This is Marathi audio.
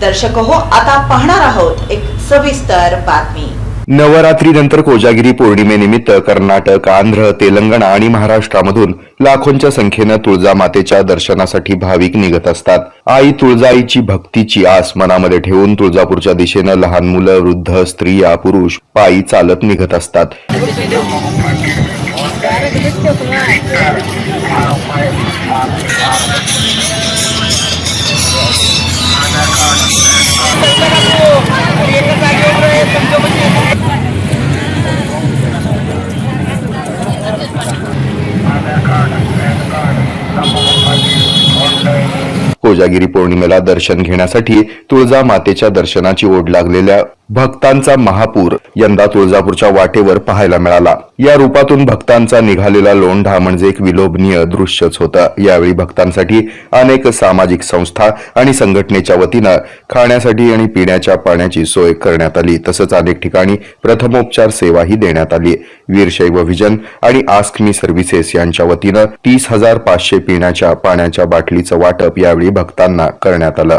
दर्शक हो आता पाहणार आहोत एक सविस्तर बातमी. नवरात्रीनंतर कोजागिरी पौर्णिमेनिमित्त कर्नाटक आंध्र तेलंगणा आणि महाराष्ट्रामधून लाखोंच्या संख्येनं तुळजा मातेच्या दर्शनासाठी भाविक निघत असतात. आई तुळजाईची भक्तीची आस मनामध्ये ठेवून तुळजापूरच्या दिशेनं लहान मुलं वृद्ध स्त्रिया पुरुष पायी चालत निघत असतात. कोजागिरी पौर्णिमेला दर्शन घेण्यासाठी तुळजा मातेच्या दर्शनाची ओढ लागलेल्या भक्तांचा महापूर यंदा तुळजापूरच्या वाटेवर पाहायला मिळाला. या रूपातून भक्तांचा निघालेला लोंढा म्हणजे एक विलोभनीय दृश्यच होतं. यावेळी भक्तांसाठी अनेक सामाजिक संस्था आणि संघटनेच्या वतीनं खाण्यासाठी आणि पिण्याच्या पाण्याची सोय करण्यात आली. तसंच अनेक ठिकाणी प्रथमोपचार सेवाही देण्यात आली. वीरशैव विजन आणि आस्क मी सर्व्हिसेस यांच्या वतीनं तीस हजार पाचशे पिण्याच्या पाण्याच्या बाटलीचं वाटप यावेळी भक्तांना करण्यात आलं.